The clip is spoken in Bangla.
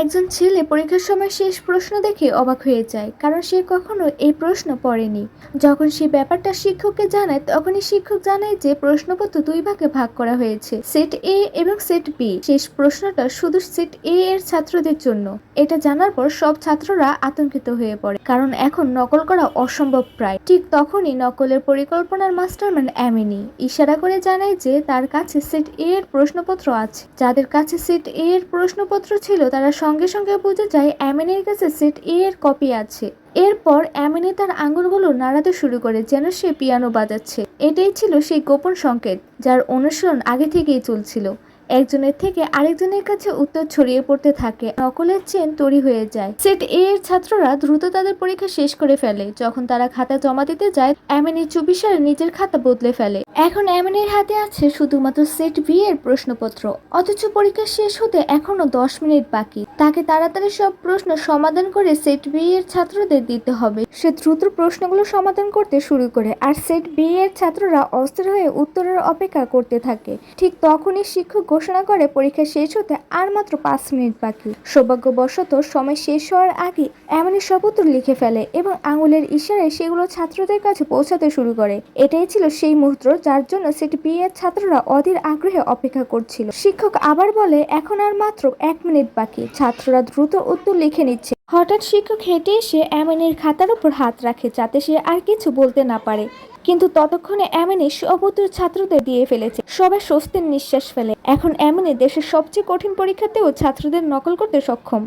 একজন ছেলে পরীক্ষার সময় শেষ প্রশ্ন দেখে অবাক হয়ে যায়, কারণ সে কখনো এই প্রশ্ন পড়েনি। যখন সে ব্যাপারটা শিক্ষককে জানায়, তখনই শিক্ষক জানায় যে প্রশ্নপত্র দুই ভাগে ভাগ করা হয়েছে, সেট এ এবং সেট বি শেষ প্রশ্নটা শুধু সেট এ এর ছাত্রদের জন্য। এটা জানার পর সব ছাত্ররা আতঙ্কিত হয়ে পড়ে, কারণ এখন নকল করা অসম্ভব প্রায়। ঠিক তখনই নকলের পরিকল্পনার মাস্টারম্যান অ্যামিনি ইশারা করে জানায় যে তার কাছে সেট এ এর প্রশ্নপত্র আছে। যাদের কাছে সেট এ এর প্রশ্নপত্র ছিল, তারা সঙ্গে সঙ্গে বুঝে যায় অ্যামিনের কাছে সেট এ এর কপি আছে। এরপর অ্যামিনি তার আঙুলগুলো নাড়াতে শুরু করে যেন সে পিয়ানো বাজাচ্ছে। এটাই ছিল সেই গোপন সংকেত যার অনুসরণ আগে থেকেই চলছিল। একজনের থেকে আরেকজনের কাছে উত্তর ছড়িয়ে পড়তে থাকে। নকলের চেন তৈরি হয়ে যায়। সেট এ এর ছাত্ররা দ্রুত তাদের পরীক্ষা শেষ করে ফেলে। যখন তারা খাতা জমা দিতে যায় অ্যামিনি চুপিসারে নিজের খাতা বদলে ফেলে। এখন অ্যামিনির হাতে আছে শুধুমাত্র সেট বি এর প্রশ্নপত্র। অথচ পরীক্ষা শেষ হতে এখনও দশ মিনিট বাকি। তাকে তাড়াতাড়ি সব প্রশ্ন সমাধান করে সেট বি এর ছাত্রদের দিতে হবে। সে দ্রুত প্রশ্নগুলো সমাধান করতে শুরু করে আর সেট বি এর ছাত্ররা অস্থির হয়ে উত্তরের অপেক্ষা করতে থাকে। ঠিক তখনই শিক্ষক ঘোষণা করে পরীক্ষা শেষ হতে আর মাত্র পাঁচ মিনিট বাকি। সৌভাগ্যবশত সময় শেষ হওয়ার আগে এমনই সব উত্তর লিখে ফেলে এবং আঙুলের ইশারায় সেগুলো ছাত্রদের কাছে পৌঁছাতে শুরু করে। এটাই ছিল সেই মুহূর্ত যার জন্য সেট বি এর ছাত্ররা অধীর আগ্রহে অপেক্ষা করছিল। শিক্ষক আবার বলে, এখন আর মাত্র এক মিনিট বাকি। ছাত্ররা দ্রুত উত্তর লিখে নিচ্ছে। হঠাৎ শিক্ষক হেঁটে এসে অ্যামেনের খাতার উপর হাত রাখে, যাতে সে আর কিছু বলতে না পারে। কিন্তু ততক্ষণে অ্যামিনি উত্তর ছাত্রদের দিয়ে ফেলেছে। সবাই স্বস্তির নিঃশ্বাস ফেলে। এখন অ্যামেনি দেশের সবচেয়ে কঠিন পরীক্ষাতেও ছাত্রদের নকল করতে সক্ষম।